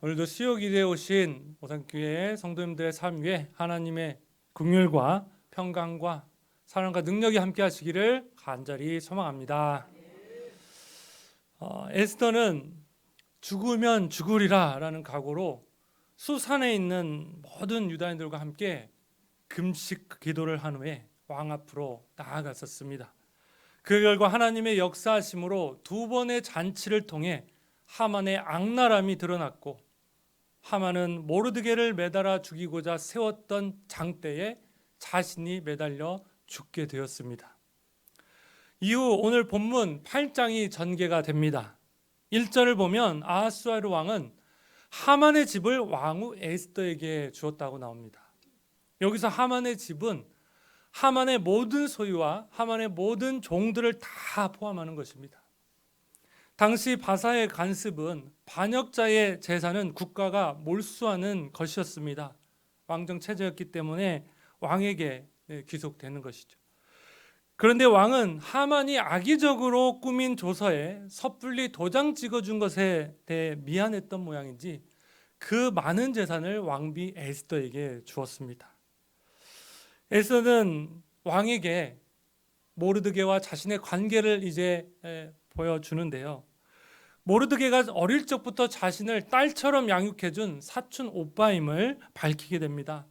오늘도 수요 기대에 오신 오산교회 성도님들의 삶 위에 하나님의 긍휼과 평강과 사랑과 능력이 함께 하시기를 간절히 소망합니다. 어, 에스더는 죽으면 죽으리라라는 각오로 수산에 있는 모든 유다인들과 함께 금식 기도를 한 후에 왕 앞으로 나아갔었습니다. 그 결과 하나님의 역사하심으로 두 번의 잔치를 통해 하만의 악랄함이 드러났고 하만은 모르드게를 매달아 죽이고자 세웠던 장대에 자신이 매달려 죽게 되었습니다. 이후 오늘 본문 8장이 전개가 됩니다. 1절을 보면 아하수아르 왕은 하만의 집을 왕후 에스더에게 주었다고 나옵니다. 여기서 하만의 집은 하만의 모든 소유와 하만의 모든 종들을 다 포함하는 것입니다. 당시 바사의 간습은 반역자의 재산은 국가가 몰수하는 것이었습니다. 왕정 체제였기 때문에 왕에게 네, 귀속되는 것이죠. 그런데 왕은 하만이 악의적으로 꾸민 조서에 섣불리 도장 찍어준 것에 대해 미안했던 모양인지 그 많은 재산을 왕비 에스더에게 주었습니다. 에스더는 왕에게 모르드게와 자신의 관계를 이제 보여주는데요. 모르드게가 어릴 적부터 자신을 딸처럼 양육해준 사촌 오빠임을 밝히게 됩니다.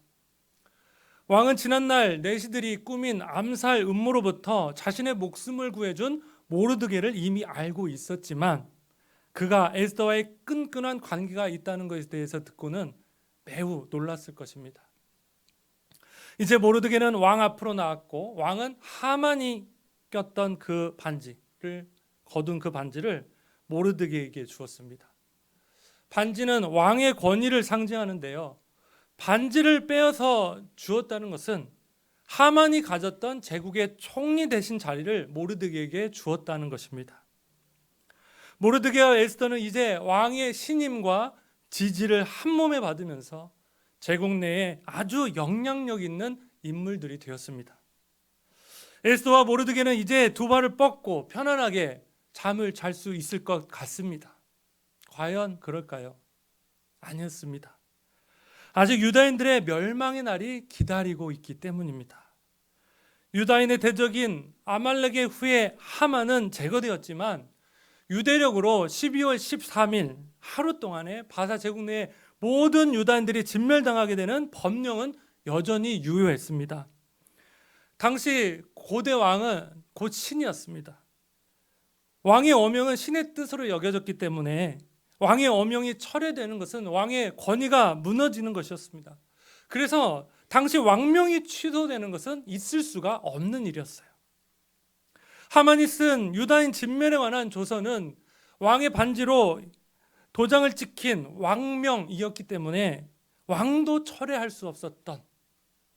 왕은 지난날 내시들이 꾸민 암살 음모로부터 자신의 목숨을 구해준 모르드게를 이미 알고 있었지만 그가 에스더와의 끈끈한 관계가 있다는 것에 대해서 듣고는 매우 놀랐을 것입니다. 이제 모르드게는 왕 앞으로 나왔고 왕은 하만이 꼈던 그 반지를 거둔 그 반지를 모르드게에게 주었습니다. 반지는 왕의 권위를 상징하는데요. 반지를 빼어서 주었다는 것은 하만이 가졌던 제국의 총리 대신 자리를 모르드게에게 주었다는 것입니다. 모르드게와 에스더는 이제 왕의 신임과 지지를 한 몸에 받으면서 제국 내에 아주 영향력 있는 인물들이 되었습니다. 에스더와 모르드게는 이제 두 발을 뻗고 편안하게 잠을 잘 수 있을 것 같습니다. 과연 그럴까요? 아니었습니다. 아직 유다인들의 멸망의 날이 기다리고 있기 때문입니다. 유다인의 대적인 아말렉의 후에 하만은 제거되었지만 유대력으로 12월 13일 하루 동안에 바사 제국 내에 모든 유다인들이 진멸당하게 되는 법령은 여전히 유효했습니다. 당시 고대 왕은 곧 신이었습니다. 왕의 어명은 신의 뜻으로 여겨졌기 때문에 왕의 어명이 철회되는 것은 왕의 권위가 무너지는 것이었습니다. 그래서 당시 왕명이 취소되는 것은 있을 수가 없는 일이었어요. 하만이 쓴 유다인 진멸에 관한 조서는 왕의 반지로 도장을 찍힌 왕명이었기 때문에 왕도 철회할 수 없었던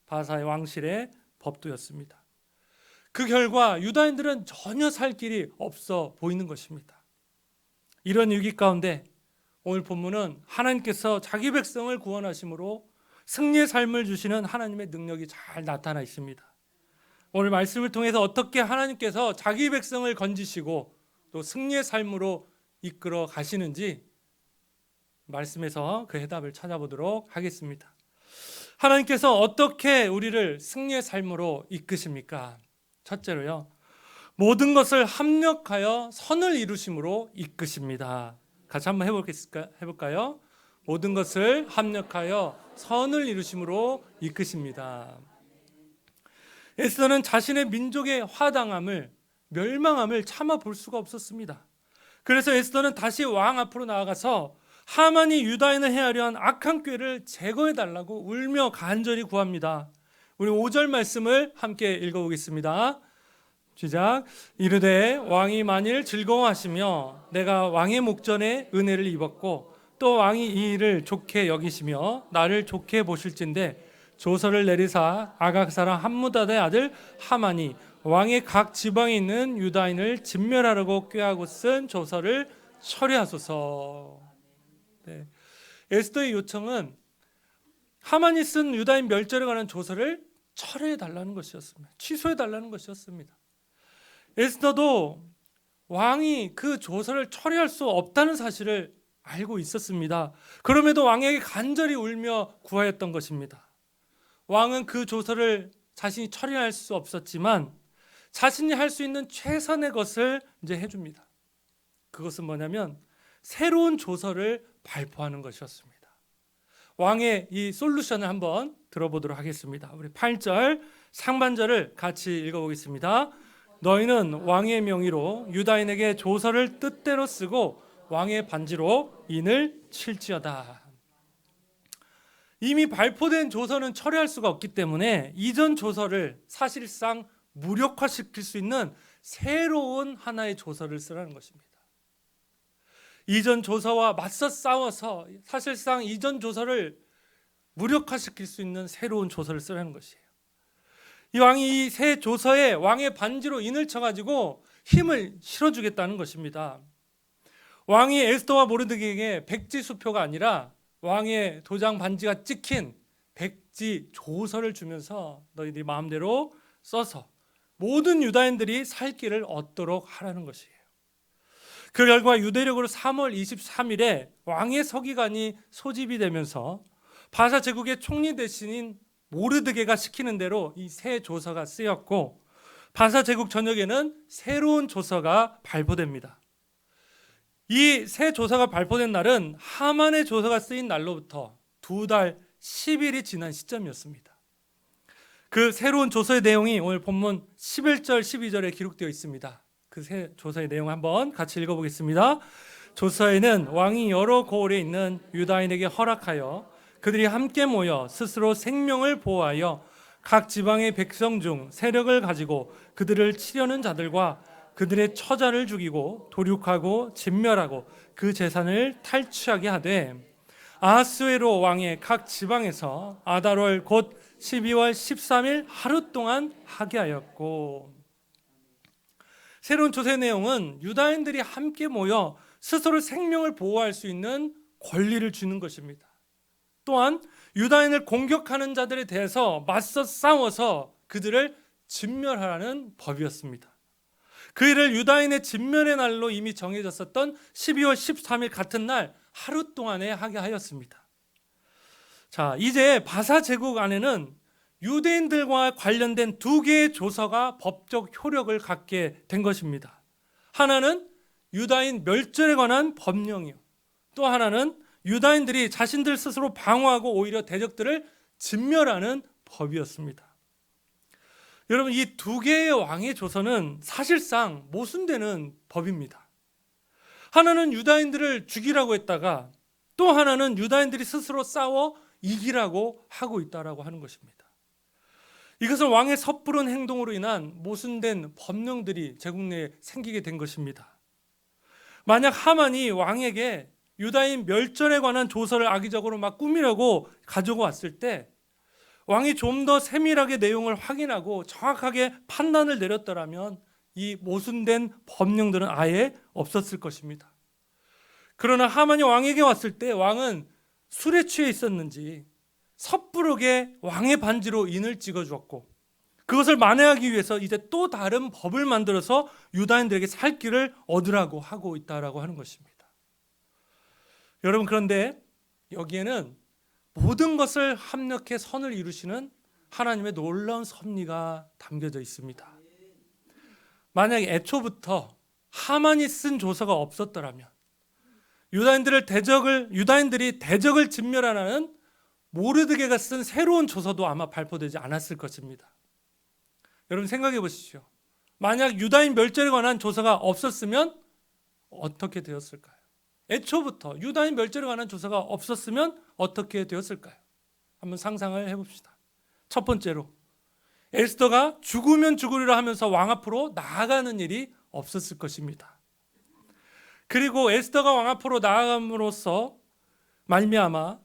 바사의 왕실의 법도였습니다. 그 결과 유다인들은 전혀 살 길이 없어 보이는 것입니다. 이런 위기 가운데 오늘 본문은 하나님께서 자기 백성을 구원하심으로 승리의 삶을 주시는 하나님의 능력이 잘 나타나 있습니다. 오늘 말씀을 통해서 어떻게 하나님께서 자기 백성을 건지시고 또 승리의 삶으로 이끌어 가시는지 말씀에서 그 해답을 찾아보도록 하겠습니다. 하나님께서 어떻게 우리를 승리의 삶으로 이끄십니까? 첫째로요. 모든 것을 합력하여 선을 이루심으로 이끄십니다. 같이 한번 해볼까요? 모든 것을 합력하여 선을 이루심으로 이끄십니다. 에스더는 자신의 민족의 화당함을 멸망함을 참아 볼 수가 없었습니다. 그래서 에스더는 다시 왕 앞으로 나아가서 하만이 유다인을 해하려 한 악한 꾀를 제거해 달라고 울며 간절히 구합니다. 우리 5절 말씀을 함께 읽어보겠습니다. 시작. 이르되 왕이 만일 즐거워하시며 내가 왕의 목전에 은혜를 입었고 또 왕이 이 일을 좋게 여기시며 나를 좋게 보실진데 조서를 내리사 아각 사람 함무다의 아들 하만이 왕의 각 지방에 있는 유다인을 진멸하려고 꾀하고 쓴 조서를 처리하소서. 네. 에스더의 요청은 하만이 쓴 유다인 멸절에 관한 조서를 철회해 달라는 것이었습니다. 취소해 달라는 것이었습니다. 에스더도 왕이 그 조서를 처리할 수 없다는 사실을 알고 있었습니다. 그럼에도 왕에게 간절히 울며 구하였던 것입니다. 왕은 그 조서를 자신이 처리할 수 없었지만 자신이 할 수 있는 최선의 것을 이제 해줍니다. 그것은 뭐냐면 새로운 조서를 발표하는 것이었습니다. 왕의 이 솔루션을 한번 들어보도록 하겠습니다. 우리 8절 상반절을 같이 읽어보겠습니다. 너희는 왕의 명의로 유다인에게 조서를 뜻대로 쓰고 왕의 반지로 인을 칠지어다. 이미 발표된 조서는 처리할 수가 없기 때문에 이전 조서를 사실상 무력화시킬 수 있는 새로운 하나의 조서를 쓰라는 것입니다. 이전 조서와 맞서 싸워서 사실상 이전 조서를 무력화시킬 수 있는 새로운 조서를 쓰라는 것이에요. 이 왕이 이 새 조서에 왕의 반지로 인을 쳐가지고 힘을 실어주겠다는 것입니다. 왕이 에스더와 모르드게에게 백지 수표가 아니라 왕의 도장 반지가 찍힌 백지 조서를 주면서 너희들이 마음대로 써서 모든 유다인들이 살 길을 얻도록 하라는 것이에요. 그 결과 유대력으로 3월 23일에 왕의 서기관이 소집이 되면서 바사 제국의 총리 대신인 모르드게가 시키는 대로 이 새 조서가 쓰였고 바사 제국 전역에는 새로운 조서가 발표됩니다. 이 새 조서가 발표된 날은 하만의 조서가 쓰인 날로부터 두 달 10일이 지난 시점이었습니다. 그 새로운 조서의 내용이 오늘 본문 11절 12절에 기록되어 있습니다. 그새 조서의 내용 한번 같이 읽어보겠습니다. 조서에는 왕이 여러 고을에 있는 유다인에게 허락하여 그들이 함께 모여 스스로 생명을 보호하여 각 지방의 백성 중 세력을 가지고 그들을 치려는 자들과 그들의 처자를 죽이고 도륙하고 진멸하고 그 재산을 탈취하게 하되 아하스웨로 왕의 각 지방에서 아달월 곧 12월 13일 하루 동안 하게 하였고 새로운 조세 내용은 유다인들이 함께 모여 스스로 생명을 보호할 수 있는 권리를 주는 것입니다. 또한 유다인을 공격하는 자들에 대해서 맞서 싸워서 그들을 진멸하라는 법이었습니다. 그 일을 유다인의 진멸의 날로 이미 정해졌었던 12월 13일 같은 날 하루 동안에 하게 하였습니다. 자, 이제 바사 제국 안에는 유대인들과 관련된 두 개의 조서가 법적 효력을 갖게 된 것입니다. 하나는 유다인 멸절에 관한 법령이요. 또 하나는 유다인들이 자신들 스스로 방어하고 오히려 대적들을 진멸하는 법이었습니다. 여러분 이 두 개의 왕의 조서는 사실상 모순되는 법입니다. 하나는 유다인들을 죽이라고 했다가 또 하나는 유다인들이 스스로 싸워 이기라고 하고 있다라고 하는 것입니다. 이것은 왕의 섣부른 행동으로 인한 모순된 법령들이 제국 내에 생기게 된 것입니다. 만약 하만이 왕에게 유다인 멸절에 관한 조서를 악의적으로 막 꾸미려고 가지고 왔을 때 왕이 좀 더 세밀하게 내용을 확인하고 정확하게 판단을 내렸더라면 이 모순된 법령들은 아예 없었을 것입니다. 그러나 하만이 왕에게 왔을 때 왕은 술에 취해 있었는지 섣부르게 왕의 반지로 인을 찍어 주었고 그것을 만회하기 위해서 이제 또 다른 법을 만들어서 유다인들에게 살 길을 얻으라고 하고 있다라고 하는 것입니다. 여러분 그런데 여기에는 모든 것을 합력해 선을 이루시는 하나님의 놀라운 섭리가 담겨져 있습니다. 만약 애초부터 하만이 쓴 조서가 없었더라면 유다인들을 대적을 유다인들이 대적을 진멸하는 모르드게가 쓴 새로운 조서도 아마 발표되지 않았을 것입니다. 여러분 생각해 보십시오. 만약 유다인 멸절에 관한 조서가 없었으면 어떻게 되었을까요? 애초부터 유다인 멸절에 관한 조사가 없었으면 어떻게 되었을까요? 한번 상상을 해봅시다. 첫 번째로 에스더가 죽으면 죽으리라 하면서 왕 앞으로 나아가는 일이 없었을 것입니다. 그리고 에스더가 왕 앞으로 나아감으로써 말미암아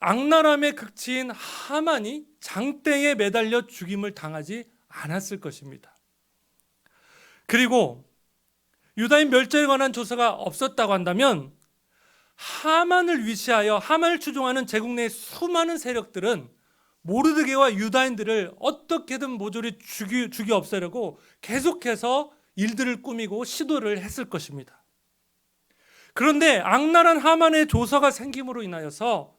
악랄함의 극치인 하만이 장대에 매달려 죽임을 당하지 않았을 것입니다. 그리고 유다인 멸절에 관한 조사가 없었다고 한다면 하만을 위시하여 하만을 추종하는 제국 내 수많은 세력들은 모르드게와 유다인들을 어떻게든 모조리 죽이, 죽이 없애려고 계속해서 일들을 꾸미고 시도를 했을 것입니다. 그런데 악랄한 하만의 조서가 생김으로 인하여서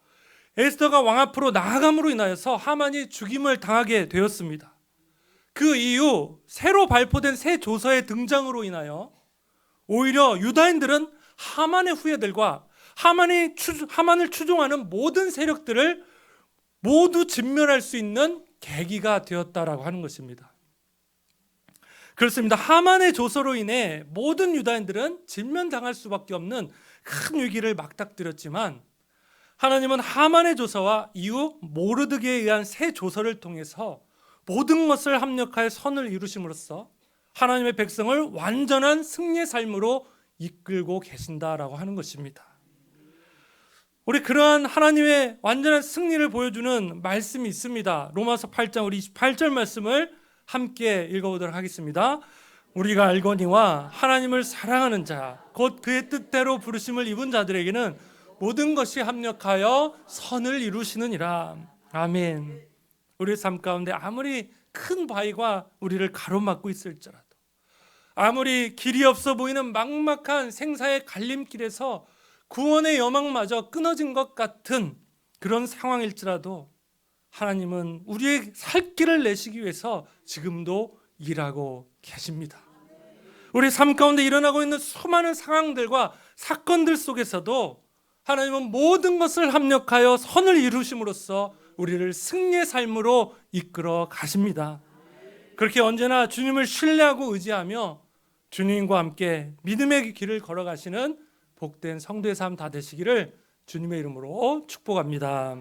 에스더가 왕 앞으로 나아감으로 인하여서 하만이 죽임을 당하게 되었습니다. 그 이후 새로 발표된 새 조서의 등장으로 인하여 오히려 유다인들은 하만의 후예들과 하만이 추, 하만을 추종하는 모든 세력들을 모두 진멸할 수 있는 계기가 되었다라고 하는 것입니다. 그렇습니다. 하만의 조서로 인해 모든 유다인들은 진면당할 수밖에 없는 큰 위기를 막닥뜨렸지만 하나님은 하만의 조서와 이후 모르드게에 의한 새 조서를 통해서 모든 것을 합력하여 선을 이루심으로써 하나님의 백성을 완전한 승리의 삶으로 이끌고 계신다라고 하는 것입니다. 우리 그러한 하나님의 완전한 승리를 보여주는 말씀이 있습니다. 로마서 8장 우리 28절 말씀을 함께 읽어보도록 하겠습니다. 우리가 알거니와 하나님을 사랑하는 자, 곧 그의 뜻대로 부르심을 입은 자들에게는 모든 것이 합력하여 선을 이루시느니라. 아멘. 우리 삶 가운데 아무리 큰 바위가 우리를 가로막고 있을지라도 아무리 길이 없어 보이는 막막한 생사의 갈림길에서 구원의 여망마저 끊어진 것 같은 그런 상황일지라도 하나님은 우리의 살 길을 내시기 위해서 지금도 일하고 계십니다. 우리 삶 가운데 일어나고 있는 수많은 상황들과 사건들 속에서도 하나님은 모든 것을 합력하여 선을 이루심으로써 우리를 승리의 삶으로 이끌어 가십니다. 그렇게 언제나 주님을 신뢰하고 의지하며 주님과 함께 믿음의 길을 걸어가시는 복된 성도의 삶 다 되시기를 주님의 이름으로 축복합니다.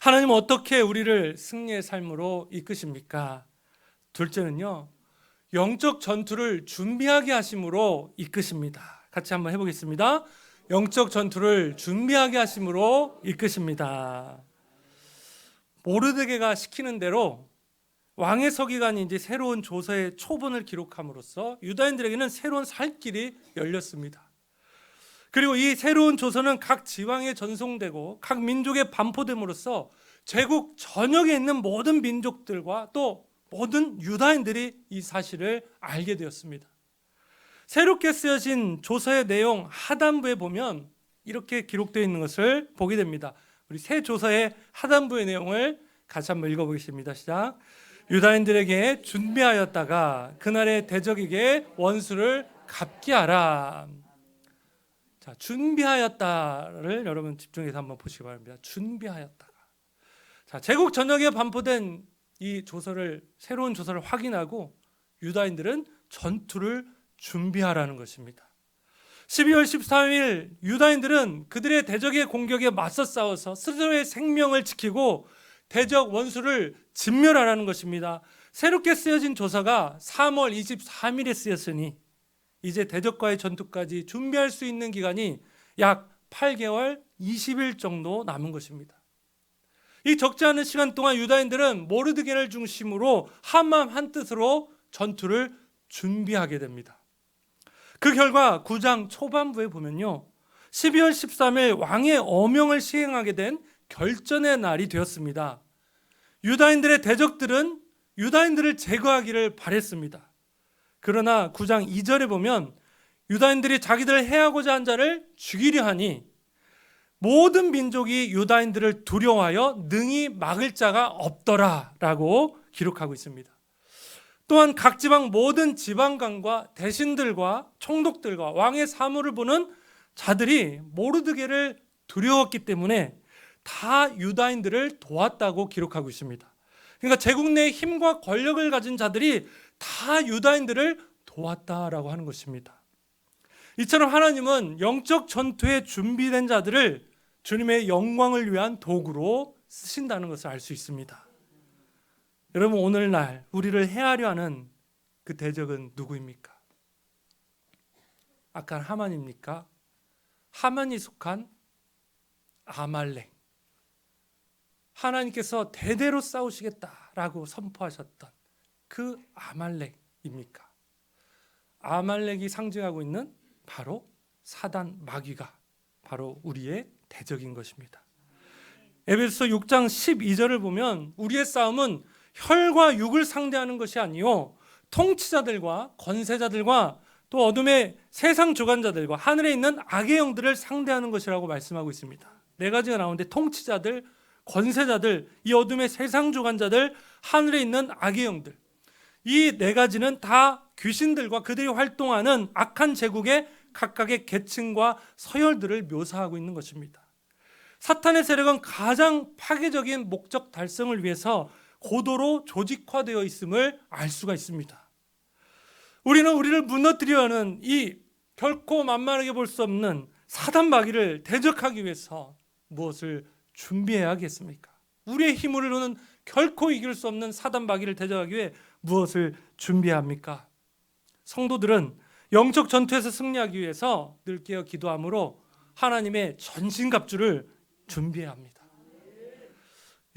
하나님 어떻게 우리를 승리의 삶으로 이끄십니까? 둘째는요. 영적 전투를 준비하게 하심으로 이끄십니다. 같이 한번 해 보겠습니다. 영적 전투를 준비하게 하심으로 이끄십니다. 모르드게가 시키는 대로 왕의 서기관이 이제 새로운 조서의 초본을 기록함으로써 유다인들에게는 새로운 살 길이 열렸습니다. 그리고 이 새로운 조서는 각 지방에 전송되고 각 민족에 반포됨으로써 제국 전역에 있는 모든 민족들과 또 모든 유다인들이 이 사실을 알게 되었습니다. 새롭게 쓰여진 조서의 내용 하단부에 보면 이렇게 기록되어 있는 것을 보게 됩니다. 우리 새 조서의 하단부의 내용을 같이 한번 읽어보겠습니다. 시작. 유다인들에게 준비하였다가 그날의 대적에게 원수를 갚게 하라. 자, 준비하였다를 여러분 집중해서 한번 보시기 바랍니다. 준비하였다가. 자, 제국 전역에 반포된 이 조서를 새로운 조서를 확인하고 유다인들은 전투를 준비하라는 것입니다. 12월 13일 유다인들은 그들의 대적의 공격에 맞서 싸워서 스스로의 생명을 지키고 대적 원수를 진멸하라는 것입니다. 새롭게 쓰여진 조서가 3월 23일에 쓰였으니 이제 대적과의 전투까지 준비할 수 있는 기간이 약 8개월 20일 정도 남은 것입니다. 이 적지 않은 시간 동안 유다인들은 모르드게를 중심으로 한마음 한뜻으로 전투를 준비하게 됩니다. 그 결과 9장 초반부에 보면요. 12월 13일 왕의 어명을 시행하게 된 결전의 날이 되었습니다. 유다인들의 대적들은 유다인들을 제거하기를 바랬습니다. 그러나 9장 2절에 보면 유다인들이 자기들을 해하고자 한 자를 죽이려 하니 모든 민족이 유다인들을 두려워하여 능히 막을 자가 없더라라고 기록하고 있습니다. 또한 각 지방 모든 지방관과 대신들과 총독들과 왕의 사무를 보는 자들이 모르드게를 두려웠기 때문에 다 유다인들을 도왔다고 기록하고 있습니다. 그러니까 제국 내 힘과 권력을 가진 자들이 다 유다인들을 도왔다라고 하는 것입니다. 이처럼 하나님은 영적 전투에 준비된 자들을 주님의 영광을 위한 도구로 쓰신다는 것을 알 수 있습니다. 여러분 오늘날 우리를 해하려 하는 그 대적은 누구입니까? 아까 하만입니까? 하만이 속한 아말렉. 하나님께서 대대로 싸우시겠다라고 선포하셨던 그 아말렉입니까? 아말렉이 상징하고 있는 바로 사단 마귀가 바로 우리의 대적인 것입니다. 에베소 6장 12절을 보면 우리의 싸움은 혈과 육을 상대하는 것이 아니요 통치자들과 권세자들과 또 어둠의 세상 주관자들과 하늘에 있는 악의 영들을 상대하는 것이라고 말씀하고 있습니다. 네 가지가 나오는데 통치자들, 권세자들, 이 어둠의 세상 주관자들, 하늘에 있는 악의 영들. 이 네 가지는 다 귀신들과 그들이 활동하는 악한 제국의 각각의 계층과 서열들을 묘사하고 있는 것입니다. 사탄의 세력은 가장 파괴적인 목적 달성을 위해서 고도로 조직화되어 있음을 알 수가 있습니다. 우리는 우리를 무너뜨리려는 이 결코 만만하게 볼 수 없는 사단 마귀를 대적하기 위해서 무엇을 준비해야 하겠습니까? 우리의 힘으로는 결코 이길 수 없는 사단 마귀를 대적하기 위해 무엇을 준비해야 합니까? 성도들은 영적 전투에서 승리하기 위해서 늘 깨어 기도함으로 하나님의 전신갑주를 준비해야 합니다.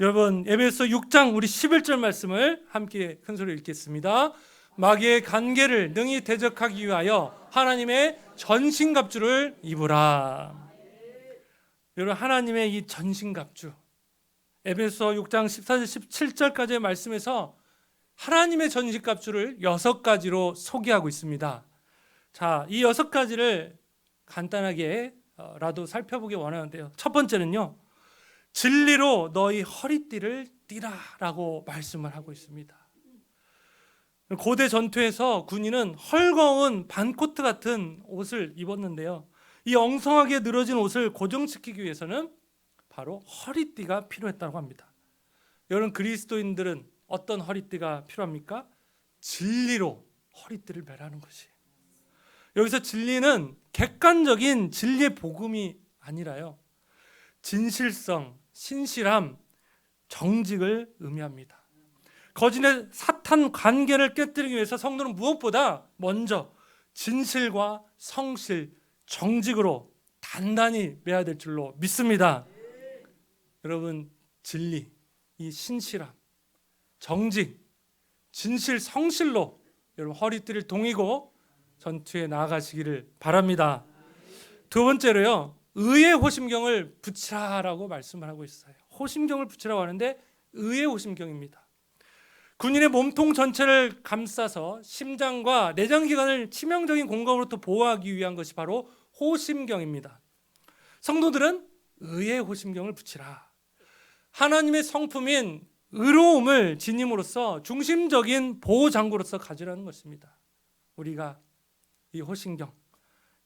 여러분 에베소 6장 우리 11절 말씀을 함께 큰 소리로 읽겠습니다. 마귀의 관계를 능히 대적하기 위하여 하나님의 전신갑주를 입으라. 여러분 하나님의 이 전신갑주 에베소 6장 14절 17절까지의 말씀에서 하나님의 전신갑주를 여섯 가지로 소개하고 있습니다. 자, 이 여섯 가지를 간단하게라도 살펴보기 원하는데요. 첫 번째는요. 진리로 너희 허리띠를 띠라라고 말씀을 하고 있습니다. 고대 전투에서 군인은 헐거운 반코트 같은 옷을 입었는데요. 이 엉성하게 늘어진 옷을 고정시키기 위해서는 바로 허리띠가 필요했다고 합니다. 여러분 그리스도인들은 어떤 허리띠가 필요합니까? 진리로 허리띠를 매라는 것이에요. 여기서 진리는 객관적인 진리의 복음이 아니라요. 진실성, 신실함, 정직을 의미합니다. 거짓의 사탄 관계를 깨뜨리기 위해서 성도는 무엇보다 먼저 진실과 성실, 정직으로 단단히 매야 될 줄로 믿습니다. 여러분 진리, 이 신실함, 정직, 진실, 성실로 여러분 허리띠를 동이고 전투에 나아가시기를 바랍니다. 두 번째로요. 의의 호심경을 붙이라라고 말씀을 하고 있어요. 호심경을 붙이라고 하는데 의의 호심경입니다. 군인의 몸통 전체를 감싸서 심장과 내장 기관을 치명적인 공격으로부터 보호하기 위한 것이 바로 호심경입니다. 성도들은 의의 호심경을 붙이라. 하나님의 성품인 의로움을 지님으로써 중심적인 보호 장구로서 가지라는 것입니다. 우리가 이 호심경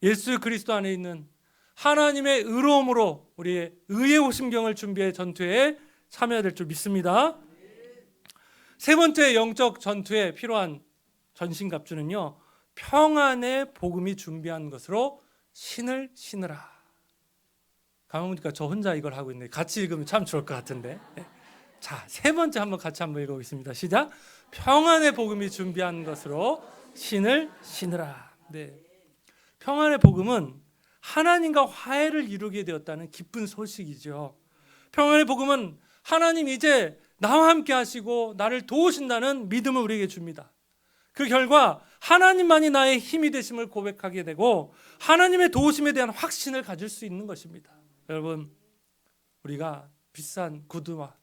예수 그리스도 안에 있는 하나님의 의로움으로 우리의 의의 호심경을 준비해 전투에 참여해야 될 줄 믿습니다. 세 번째 영적 전투에 필요한 전신갑주는요. 평안의 복음이 준비한 것으로 신을 신으라. 보니까 저 혼자 이걸 하고 있네. 같이 읽으면 참 좋을 것 같은데. 네. 자, 세 번째 한번 같이 한번 읽어보겠습니다. 시작. 평안의 복음이 준비한 것으로 신을 신으라. 네. 평안의 복음은 하나님과 화해를 이루게 되었다는 기쁜 소식이죠. 평안의 복음은 하나님 이제 나와 함께 하시고 나를 도우신다는 믿음을 우리에게 줍니다. 그 결과 하나님만이 나의 힘이 되심을 고백하게 되고 하나님의 도우심에 대한 확신을 가질 수 있는 것입니다. 여러분, 우리가 비싼 구두와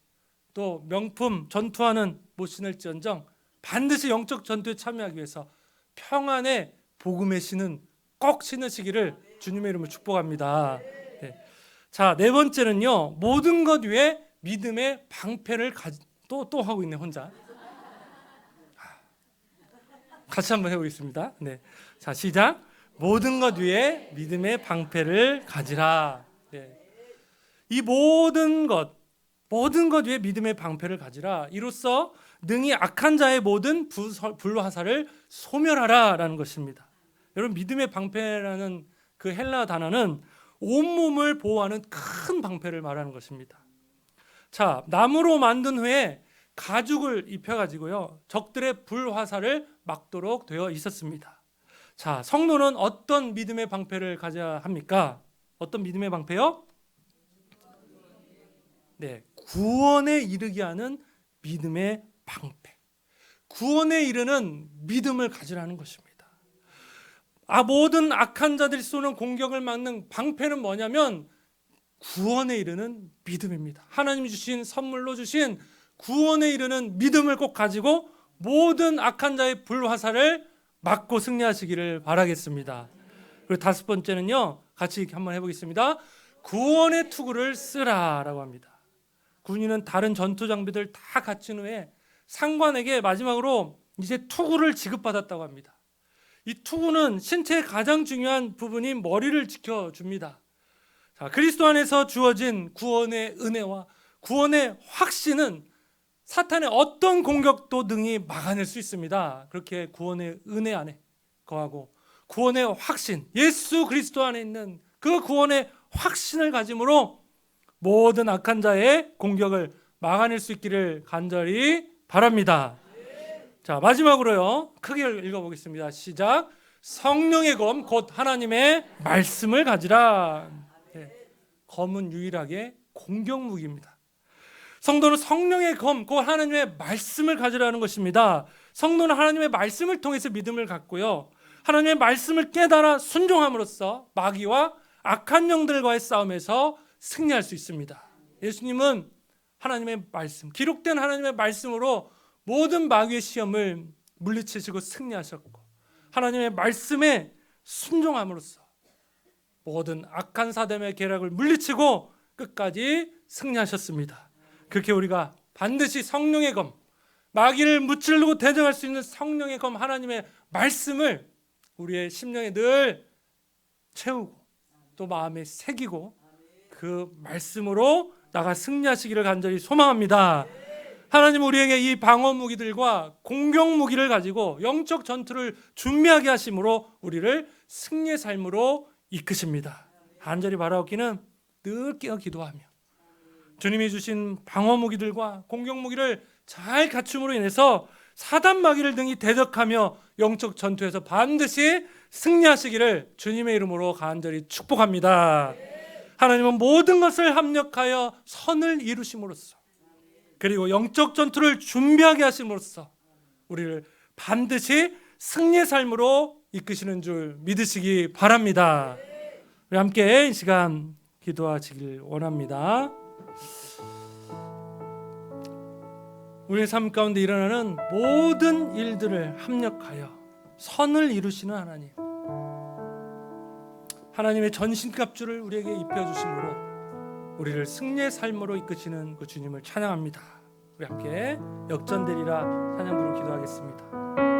또 명품 전투하는 못 신을지언정 반드시 영적 전투에 참여하기 위해서 평안의 복음의 신은 꼭 신으시기를 주님의 이름으로 축복합니다. 네. 자, 네 번째는요. 모든 것 위에 믿음의 방패를 또또 또 하고 있네 혼자. 같이 한번 해보겠습니다. 네, 자 시작. 모든 것 위에 믿음의 방패를 가지라. 네. 이 모든 것, 모든 것 위에 믿음의 방패를 가지라. 이로써 능히 악한 자의 모든 불화살을 소멸하라라는 것입니다. 여러분 믿음의 방패라는 그 헬라 단어는 온몸을 보호하는 큰 방패를 말하는 것입니다. 자, 나무로 만든 후에 가죽을 입혀 가지고요. 적들의 불화살을 막도록 되어 있었습니다. 자, 성도는 어떤 믿음의 방패를 가져야 합니까? 어떤 믿음의 방패요? 네, 구원에 이르게 하는 믿음의 방패. 구원에 이르는 믿음을 가지라는 것입니다. 아, 모든 악한 자들이 쏘는 공격을 막는 방패는 뭐냐면 구원에 이르는 믿음입니다. 하나님이 주신 선물로 주신 구원에 이르는 믿음을 꼭 가지고 모든 악한 자의 불화살을 맞고 승리하시기를 바라겠습니다. 그리고 다섯 번째는요. 같이 한번 해보겠습니다. 구원의 투구를 쓰라라고 합니다. 군인은 다른 전투 장비들 다 갖춘 후에 상관에게 마지막으로 이제 투구를 지급받았다고 합니다. 이 투구는 신체의 가장 중요한 부분인 머리를 지켜줍니다. 자, 그리스도 안에서 주어진 구원의 은혜와 구원의 확신은 사탄의 어떤 공격도 능히 막아낼 수 있습니다. 그렇게 구원의 은혜 안에 거하고 구원의 확신, 예수 그리스도 안에 있는 그 구원의 확신을 가짐으로 모든 악한 자의 공격을 막아낼 수 있기를 간절히 바랍니다. 자, 마지막으로요. 크게 읽어 보겠습니다. 시작. 성령의 검 곧 하나님의 말씀을 가지라. 네. 검은 유일하게 공격 무기입니다. 성도는 성령의 검, 곧 하나님의 말씀을 가지라는 것입니다. 성도는 하나님의 말씀을 통해서 믿음을 갖고요. 하나님의 말씀을 깨달아 순종함으로써 마귀와 악한 영들과의 싸움에서 승리할 수 있습니다. 예수님은 하나님의 말씀, 기록된 하나님의 말씀으로 모든 마귀의 시험을 물리치시고 승리하셨고 하나님의 말씀에 순종함으로써 모든 악한 사담의 계략을 물리치고 끝까지 승리하셨습니다. 그렇게 우리가 반드시 성령의 검, 마귀를 무찌르고 대적할 수 있는 성령의 검 하나님의 말씀을 우리의 심령에 늘 채우고 또 마음에 새기고 그 말씀으로 나가 승리하시기를 간절히 소망합니다. 하나님 우리에게 이 방어 무기들과 공격 무기를 가지고 영적 전투를 준비하게 하심으로 우리를 승리의 삶으로 이끄십니다. 간절히 바라옵기는 늘 깨어 기도하며 주님이 주신 방어 무기들과 공격 무기를 잘 갖춤으로 인해서 사단 마귀를 등이 대적하며 영적 전투에서 반드시 승리하시기를 주님의 이름으로 간절히 축복합니다. 하나님은 모든 것을 합력하여 선을 이루심으로써 그리고 영적 전투를 준비하게 하심으로써 우리를 반드시 승리의 삶으로 이끄시는 줄 믿으시기 바랍니다. 우리 함께 이 시간 기도하시길 원합니다. 우리의 삶 가운데 일어나는 모든 일들을 합력하여 선을 이루시는 하나님. 하나님의 전신갑주를 우리에게 입혀주심으로 우리를 승리의 삶으로 이끄시는 그 주님을 찬양합니다. 우리 함께 역전되리라 찬양 부르 기도하겠습니다.